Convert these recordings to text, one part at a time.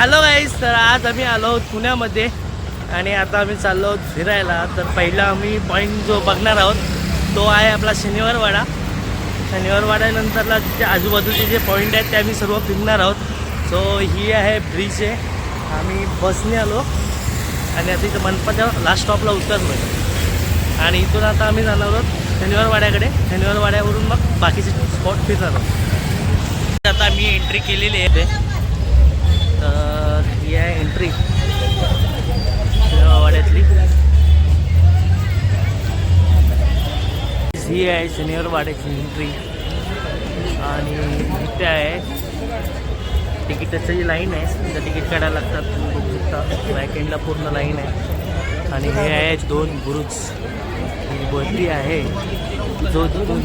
Hello guys तर आज आम्ही आलो आहोत पुण्यामध्ये आणि आता आम्ही चाललो आहोत फिरायला. तर पहिला आम्ही पॉईंट जो बघणार आहोत तो आहे आपला शनिवारवाडा. शनिवारवाड्यानंतरला तिथे आजूबाजूचे जे पॉईंट आहेत ते आम्ही सर्व फिरणार आहोत. सो ही आहे ब्रिज आहे. आम्ही बसने आलो आणि आता इथं मनपाच्या लास्ट स्टॉपला उतरलो आणि इथून आता आम्ही जाणार आहोत शनिवारवाड्याकडे. शनिवारवाड्यावरून मग बाकीचे स्पॉट फिरणार आहोत. आता मी एंट्री केलेली आहे ते तर ही आहे एंट्री वाड्यातली. ही आहे शनिवार वाड्याची एंट्री आणि इथे आहे. तिकीटाची जी लाईन आहे. त्या तिकीट काढायला लागतात. तुम्ही बघू शकता बॅक एंडला पूर्ण लाईन आहे. आणि हे आहे दोन बुरुज ही आहे जो तिथून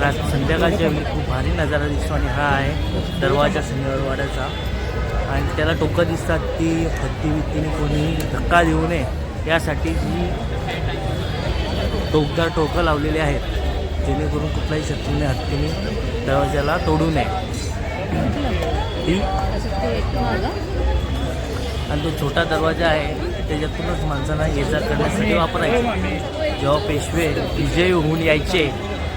रात संध्याकाळच्या वेळी खूप भारी नजारा दिसतो. आणि हा आहे दरवाजा शनिवारवाड्याचा आणि त्याला टोकं दिसतात ती हत्ती बित्तीने कोणी धक्का देऊ नये. यासाठी ही टोकदार टोकं लावलेली आहेत जेणेकरून कुठल्याही शत्रूने हत्तीने दरवाजाला तोडू नये. ही आणि तो छोटा दरवाजा आहे त्याच्यातूनच माणसांना ये जा करण्यासाठी वापरायचे. जेव्हा पेशवे विजयी होऊन यायचे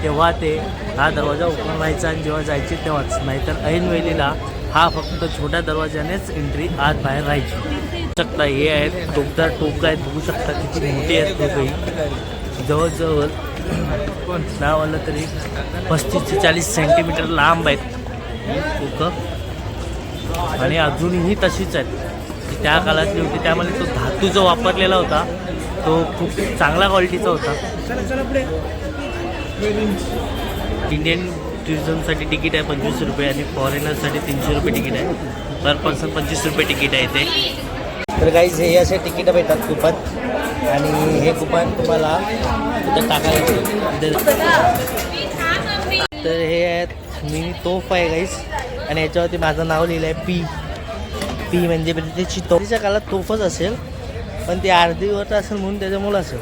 तेव्हा ते हा दरवाजा ओपन व्हायचा आणि जेव्हा जायचे तेव्हाच. नाहीतर ऐन वेळेला हा फक्त छोट्या दरवाजानेच एंट्री आत बाहेर राहायची. शकता हे आहेत टोकदार टोक आहेत. बघू शकता किती मोठी आहेत टोकही जवळजवळ नाव आलं तरी पस्तीस ते चाळीस सेंटीमीटर लांब आहेत टोकं. आणि अजूनही तशीच आहेत. त्या काळातली होती त्यामध्ये तो धातू जो वापरलेला होता. तो खूप चांगला क्वालिटीचा होता. इंडियन टुरिझमसाठी तिकीट आहे पंचवीस रुपये आणि फॉरेनरसाठी तीनशे रुपये तिकीट आहे. पर पर्सन पंचवीस रुपये तिकीट आहे ते तर काहीच हे असे तिकीटं भेटतात कुपन आणि हे कुपन तुम्हाला तिथं टाकायचं तर हे आहेत मी तोफ आहे गाईस आणि याच्यावरती माझं नाव लिहिलं आहे पी. पी म्हणजे, म्हणजे त्याची तोफीच्या काळात तोफच असेल पण ती अर्धीवर असेल म्हणून त्याच्यामुळं असेल.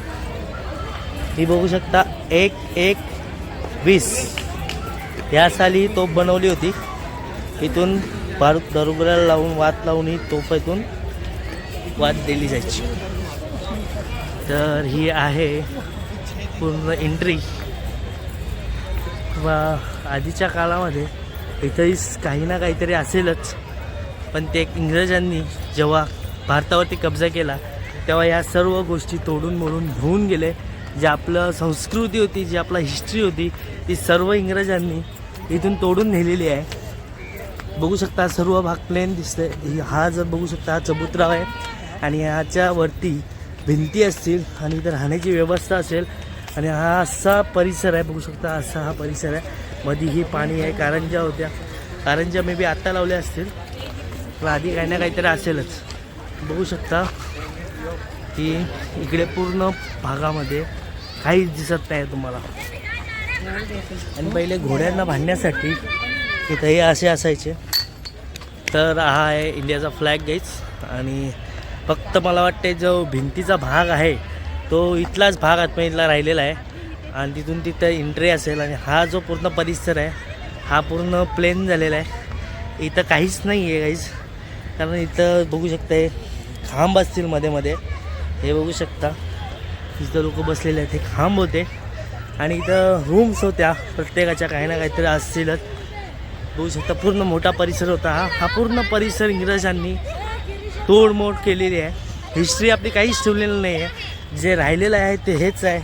ही बघू शकता एक एक वीस. या साली तोफ बनवली होती. इथून बारूद दरुगऱ्याला लावून वात लावून ही तोफ इथून वात दिली जायची. तर ही आहे पूर्ण एंट्री किंवा आधीच्या काळामध्ये इथंही काही ना काहीतरी असेलच. पण ते इंग्रजांनी जेव्हा भारतावरती कब्जा केला तेव्हा या सर्व गोष्टी तोडून मोडून घेऊन गेले. जे आपलं संस्कृती होती जी आपला हिस्ट्री होती ती सर्व इंग्रजांनी इथून तोडून नेलेली आहे. बघू शकता सर्व भाग प्लेन दिसतंय. ही- हा जर बघू शकता हा चबुतराव आहे. आणि ह्याच्यावरती भिंती असतील आणि इथं राहण्याची व्यवस्था असेल. आणि हा असा परिसर आहे बघू शकता असा हा परिसर आहे. मध्ये ही पाणी आहे कारंजा होत्या. कारंजा मे बी आत्ता लावल्या असतील पण आधी काही ना काहीतरी असेलच. बघू शकता की इकडे पूर्ण भागामध्ये काहीच दिसत नाही तुम्हाला. आणि पहिले घोड्यांना भांडण्यासाठी तिथं हे असे असायचे. तर हा आहे इंडियाचा फ्लॅग गाईच आणि फक्त मला वाटते जो भिंतीचा भाग आहे तो इथलाच भाग आतमधला राहिलेला आहे. आणि तिथून तिथं एंट्री असेल आणि हा जो पूर्ण परिसर आहे हा पूर्ण प्लेन झालेला आहे. इथं काहीच नाही आहे काहीच कारण इथं बघू शकता हे खांब असतील मध्ये मध्ये. हे बघू शकता. इथं लोक बसलेले आहेत. हे खांब होते. आणि इथं रूम्स होत्या. प्रत्येकाच्या काही ना काहीतरी असतीलच. बघू शकता पूर्ण मोठा परिसर होता हा हा पूर्ण परिसर इंग्रजांनी तोडमोड केलेली आहे. हिस्ट्री आपली काहीच ठेवलेली नाही आहे जे राहिलेलं आहे ते हेच आहे.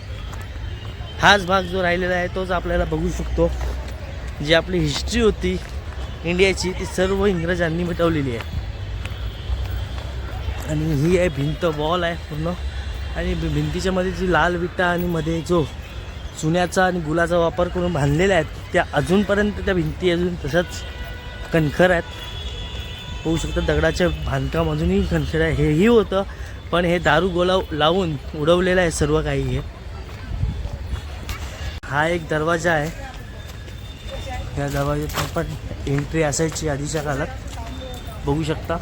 हाच भाग जो राहिलेला आहे तोच आपल्याला बघू शकतो. जी आपली हिस्ट्री होती इंडियाची ती सर्व इंग्रजांनी मिटवलेली आहे. आणि ही आहे भिंत वॉल आहे पूर्ण. आणि भिंतीच्या मध्ये जी लाल विटा आणि मध्ये जो चुन्याचा आणि गुलाचा वापर करून बांधलेल्या आहेत त्या अजूनपर्यंत त्या भिंती अजून तशाच कणखर आहेत. होऊ शकतं दगडाच्या बांधकाम अजूनही कणखर आहे. हेही होतं पण हे दारू गोला लावून उडवलेलं आहे सर्व काही हे. हा एक दरवाजा आहे. या दरवाज्यातून पण एंट्री असायची आधीच्या काळात. बघू शकता.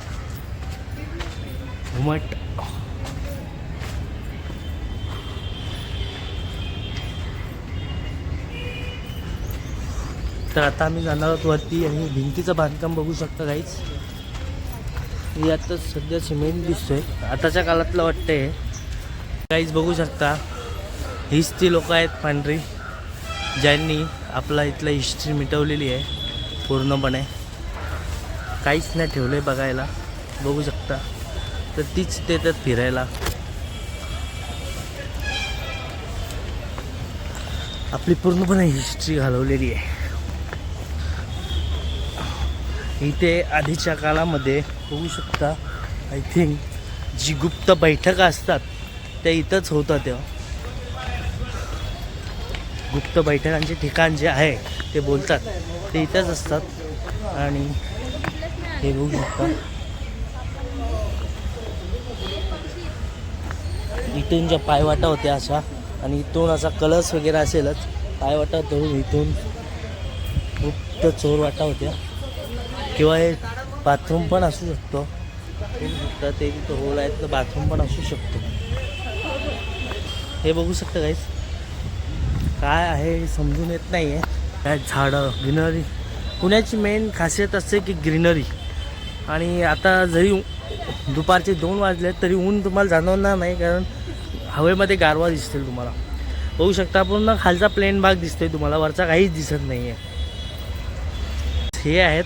घुमट. तर आता आम्ही जाणार आहोत वरती आणि भिंतीचं बांधकाम बघू शकता काहीच हे आता सध्या सिमेंट दिसतोय. आताच्या काळातलं वाटतंय. काहीच बघू शकता. हीच ती लोक आहेत पांढरी ज्यांनी आपला इथला हिस्ट्री मिटवलेली आहे पूर्णपणे. काहीच नाही ठेवलं आहे बघायला. बघू शकता. तर तीच ते तर फिरायला. आपली पूर्णपणे हिस्ट्री घालवलेली आहे. इथे आधीच्या काळामध्ये होऊ शकता आय थिंक जी गुप्त बैठका असतात त्या इथंच होतात तेव्हा. गुप्त बैठकांचे ठिकाण जे आहे ते बोलतात. ते इथंच असतात. आणि हे बघू शकता. इथून ज्या पायवाटा होत्या अशा आणि इथून असा कलस वगैरे असेलच पायवाटा धरून इथून गुप्त चोरवाटा होत्या. किंवा हे बाथरूम पण असू शकतो. ते तिथं होल आहेत तर बाथरूम पण असू शकतो. हे बघू शकता काहीच काय आहे हे समजून येत नाही आहे काय झाडं ग्रीनरी पुण्याची मेन खासियत असते की ग्रीनरी आणि आता जरी दुपारचे दोन वाजले तरी ऊन तुम्हाला जाणवणार नाही कारण हवेमध्ये गारवा दिसतील तुम्हाला. बघू शकता पूर्ण खालचा प्लेन भाग दिसतोय तुम्हाला. वरचा काहीच दिसत नाही आहे हे आहेत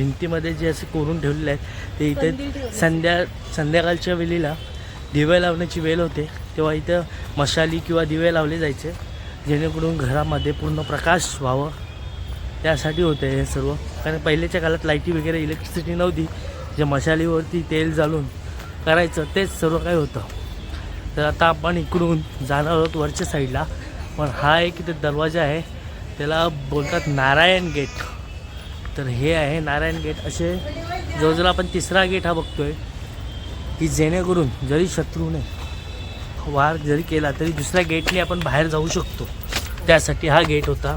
भिंतीमध्ये जे असे कोरून ठेवलेले आहेत ते इथे संध्या संध्याकाळच्या वेळेला दिवे लावण्याची वेळ होते तेव्हा इथं मशाली किंवा दिवे लावले जायचे जेणेकरून घरामध्ये पूर्ण प्रकाश व्हावं. त्यासाठी होते हे सर्व. कारण पहिल्याच्या काळात लाईटी वगैरे इलेक्ट्रिसिटी नव्हती. जे मशालीवरती तेल जाळून करायचं तेच सर्व काही होतं. तर आता आपण इकडून जाणार आहोत वरच्या साईडला पण हा एक इथे दरवाजा आहे. त्याला बोलतात नारायण गेट. तर हे आहे नारायण गेट. असे जवळजवळ आपण तिसरा गेट हा बघतोय की जेणेकरून जरी शत्रूने वार जरी केला तरी दुसऱ्या गेटने आपण बाहेर जाऊ शकतो. त्यासाठी हा गेट होता.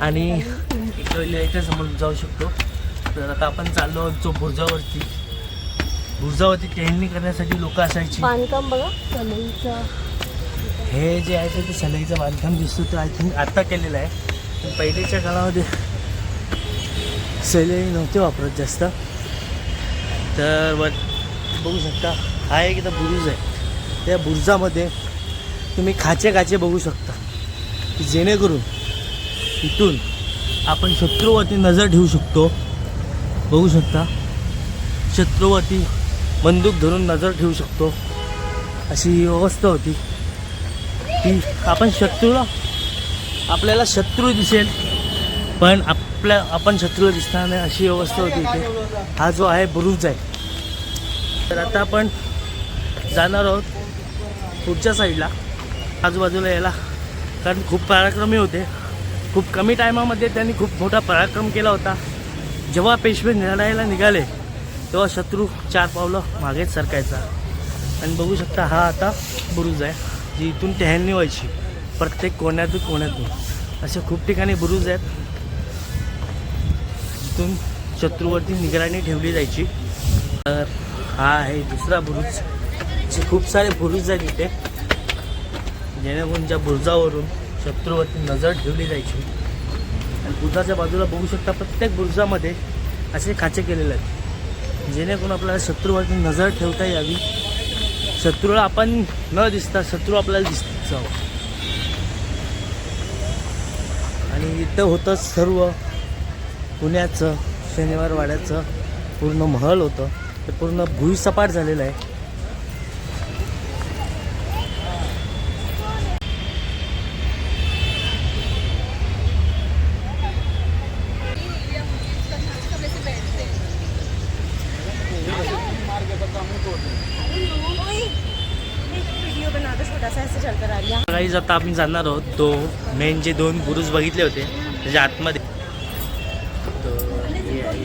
आणि इकडे इथे समोर जाऊ शकतो. तर आता आपण चाललो जो बुर्जावरती. बुर्जावरती टेहळणी करण्यासाठी लोक असायची. बांधकाम बघा सलईचं. हे जे आहे ते सलाईचं बांधकाम दिसतं ते आय थिंक आत्ता केलेलं आहे. पण पहिलेच्या काळामध्ये सलाई नव्हते वापरत जास्त. तर बघू शकता हा एक इथं बुरुज आहे. त्या बुरुजामध्ये तुम्ही खाचे खाचे बघू शकता की जेणेकरून इथून आपण शत्रूवरती नजर ठेवू शकतो. बघू शकता शत्रूवरती बंदूक धरून नजर ठेवू शकतो. अशी ही व्यवस्था होती की आपण शत्रूला आपल्याला शत्रू दिसेल. पण आपल्या आपण शत्रूला दिसणार नाही अशी व्यवस्था होती इथे. हा जो आहे बुरुज आहे. तर आता आपण जाणार आहोत पुढच्या साईडला. आजूबाजूला यायला. कारण खूप पराक्रमी होते. खूप कमी टायमामध्ये त्यांनी खूप मोठा पराक्रम केला होता. जेव्हा पेशवे लढायला निघाले तेव्हा शत्रू चार पावलं मागेच सरकायचा. आणि बघू शकता हा आता बुरुज आहे जी इथून टहलणी व्हायची. प्रत्येक कोण्यातून कोण्यातून. असे खूप ठिकाणी बुरुज आहेत. इथून शत्रूवरती निगराणी ठेवली जायची. तर हा आहे दुसरा बुरुज. जे खूप सारे बुरुज आहेत इथे. जेणेकरून ज्या बुरुजावरून शत्रूवरती नजर ठेवली जायची. आणि बुरुजाच्या बाजूला बघू शकता प्रत्येक बुरुजामध्ये असे खाचे केलेले आहेत. जेणेकरून आपल्याला शत्रूवरती नजर ठेवता यावी. शत्रूला आपण न दिसता शत्रू आपल्याला दिसत जावं. आणि इथं होतं सर्व पुण्याचं शनिवारवाड्याचं पूर्ण महल होतं. ते पूर्ण भुईसपाट झालेलं आहे. आता आम्ही जाणार आहोत तो मेन जे दोन बुरुज बघितले होते त्याच्या आतमध्ये तर हे आहे.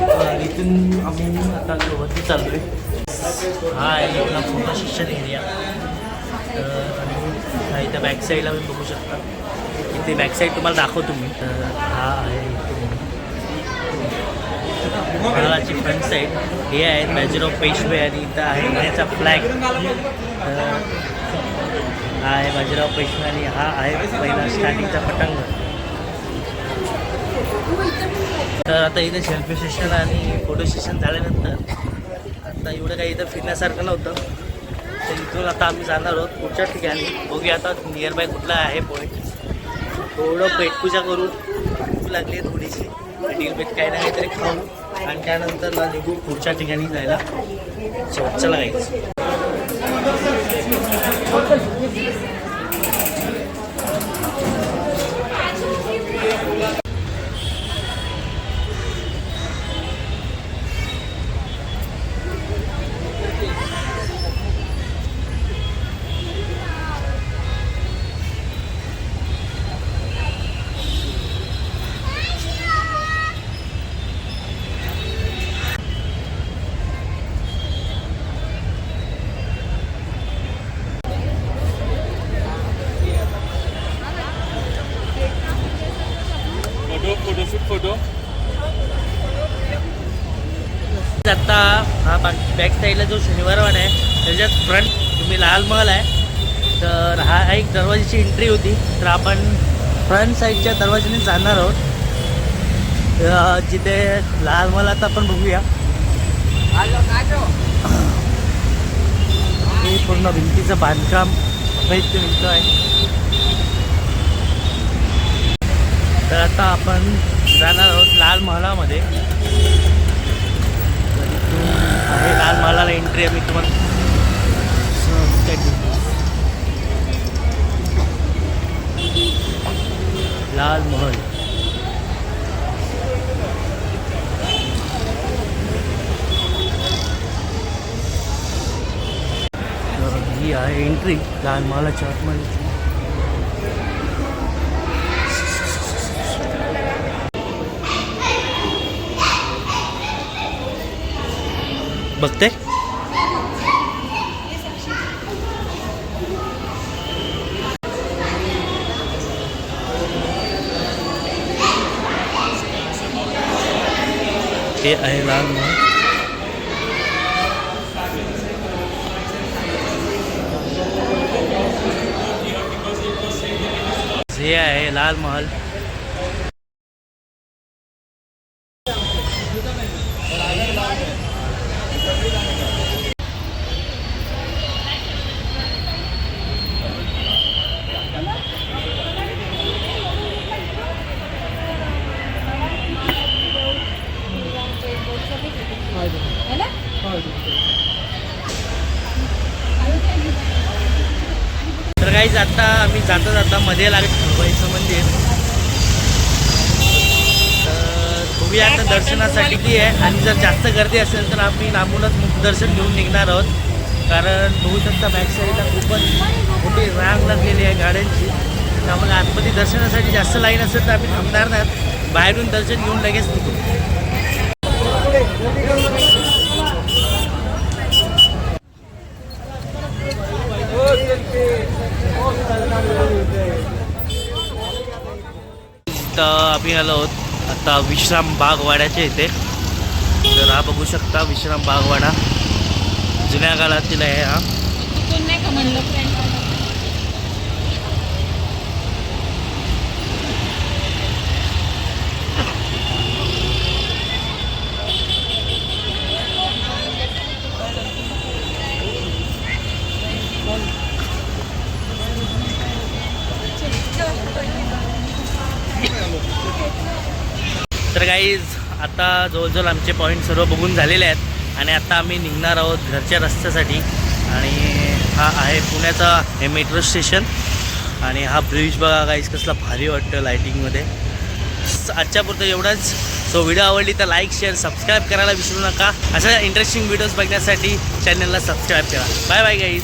तर इथून आम्ही आता वरती चाललो आहे हा आहे आपला पूर्ण शिक्षण एरिया हा इथं बॅक साईडला तुम्ही बघू शकता. इथे बॅक साईड तुम्हाला दाखवतो मी. तर हा आहे इथे. फ्रंट साईड हे आहेत ऑफ पेशवे आणि इथं आहे पुण्याचा फ्लॅग हा आहे बाजीराव पेशवे आणि हा आहे पहिला स्टार्टिंगचा पटंग तर आता इथे सेल्फी सेशन आणि फोटो सेशन झाल्यानंतर आता एवढं काही इथं फिरण्यासारखं नव्हतं. तर इथून आता आम्ही जाणार आहोत पुढच्या ठिकाणी. बघूया आता नियर बाय कुठला आहे पॉईंट थोडं पेटपूजा करून भूक लागली आहे थोडीशी. पेटील पेट काही ना काहीतरी खाऊ आणि त्यानंतर ना निघू पुढच्या ठिकाणी जायला. चला गाईच साईडला जो शनिवारवाड आहे त्याच्यात फ्रंट तुम्ही लाल महल आहे. तर हा एक दरवाजाची एंट्री होती. तर आपण फ्रंट साईडच्या दरवाजाने जाणार आहोत. जिथे लाल महालात आपण बघूया. हे पूर्ण भिंतीचं बांधकाम अवैध भिंत आहे. तर आता आपण जाणार आहोत लाल महालामध्ये. हे लाल महालाला एंट्री आहे मी तुम्हाला लाल महल. ही आहे एंट्री लाल महालाच्या आतमध्ये. बघते हे आहे लाल महल हे आहे लाल महल तर काहीच आता आम्ही जाता जाता मध्ये लागत मुंबईचं मंदिर. तर बघूया आता दर्शनासाठी की आहे. आणि जर जास्त गर्दी असेल तर आम्ही लांबूनच दर्शन घेऊन निघणार आहोत. कारण बघू शकता बॅक साईडला खूपच मोठी रांग लागलेली आहे गाड्यांची. त्यामुळे आतमध्ये दर्शनासाठी जास्त लाईन असेल तर आम्ही थांबणार नाहीत बाहेरून दर्शन घेऊन लगेच निघू. आता आम्ही आलो आहोत आता विश्राम बागवाड्याच्या इथे. तर हा बघू शकता विश्राम बागवाडा. जुन्या काळातील आहे हा. तर काहीच आता जवळजवळ आमचे पॉईंट सर्व बघून झालेले आहेत आणि आता आम्ही निघणार आहोत घरच्या रस्त्यासाठी. आणि हा आहे पुण्याचा हे मेट्रो स्टेशन आणि हा ब्रिज बघा काहीच कसला भारी वाटतं लायटिंगमध्ये आजच्यापुरतं एवढाच एवढंच. सो व्हिडिओ आवडली तर लाईक शेअर सबस्क्राईब करायला विसरू नका. अशा इंटरेस्टिंग व्हिडिओज बघण्यासाठी चॅनलला सबस्क्राईब करा. Bye bye guys